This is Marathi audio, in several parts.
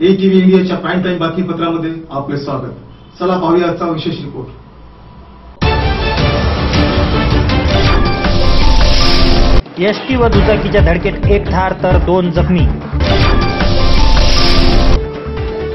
ए टीव्ही इंडियाच्या प्राईम टाईम बातमीपत्रामध्ये आपले स्वागत. चला पाहूया आजचा विशेष रिपोर्ट एसटी व दुचाकीच्या धडकेत एक ठार तर दोन जखमी.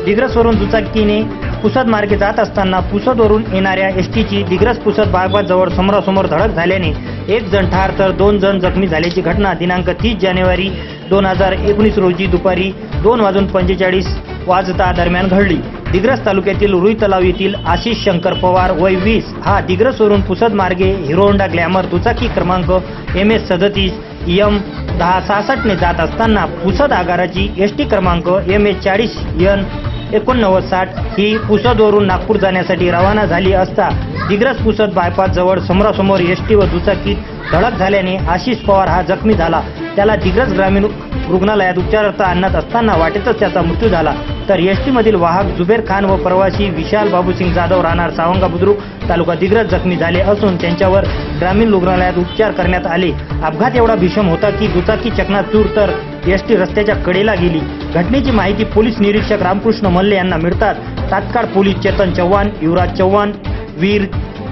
दिग्रसवरून दुचाकीने पुसद मार्गे जात असताना पुसदवरून येणाऱ्या एसटीची दिग्रस पुसद बागबाजवळ समोरासमोर धडक झाल्याने एक जण ठार तर दोन जण जखमी झाल्याची घटना दिनांक तीस जानेवारी दोन हजार एकोणीस रोजी दुपारी दोन वाजून पंचेचाळीस वाजता दरम्यान घडली. दिग्रस तालुक्यातील रुई तलाव येथील आशिष शंकर पवार वय वीस हा दिग्रसवरून पुसद मार्गे हिरोहोंडा ग्लॅमर दुचाकी क्रमांक एम एस सदतीस एम दहा सहासष्टने जात असताना पुसद आगाराची एस टी क्रमांक एम एस चाळीस एन एकोणनव्वद साठ ही पुसदवरून नागपूर जाण्यासाठी रवाना झाली असता दिग्रस पुसद बायपास जवळ समोरासमोर एसटी व दुचाकीत धडक झाल्याने आशिष पवार हा जखमी झाला. त्याला दिग्रस ग्रामीण रुग्णालयात उपचारार्थ आणत असताना वाटेतच त्याचा मृत्यू झाला. तर एस मधील वाहक जुबेर खान व प्रवासी विशाल बाबूसिंग जाधव राहणार सावंगा बुद्रुक तालुका दिग्रस जखमी झाले असून त्यांच्यावर ग्रामीण रुग्णालयात उपचार करण्यात आले. अपघात एवढा भीषण होता की दुचाकी चकनाचूर तर एसटी रस्त्याच्या कडेला गेली. घटनेची माहिती पोलीस निरीक्षक रामकृष्ण मल्ले यांना मिळतात तात्काळ पोलीस चेतन चव्हाण युवराज चव्हाण वीर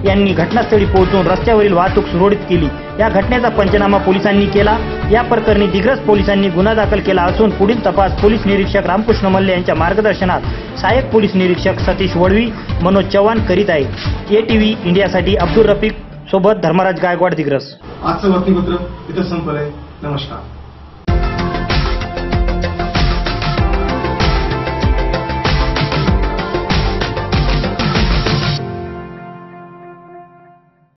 यांनी घटनास्थळी पोहोचून रस्त्यावरील वाहतूक सुरळीत केली. या घटनेचा पंचनामा पोलिसांनी केला. या प्रकरणी दिग्रस पोलिसांनी गुन्हा दाखल केला असून पुढील तपास पोलीस निरीक्षक रामकृष्ण मल्ले यांच्या मार्गदर्शनात सहाय्यक पोलीस निरीक्षक सतीश वडवी मनोज चव्हाण करीत आहे ए टीव्ही इंडियासाठी अब्दुल रफीक सोबत धर्मराज गायकवाड दिग्रस. आजचं बातमीपत्र इथं संपलं नमस्कार.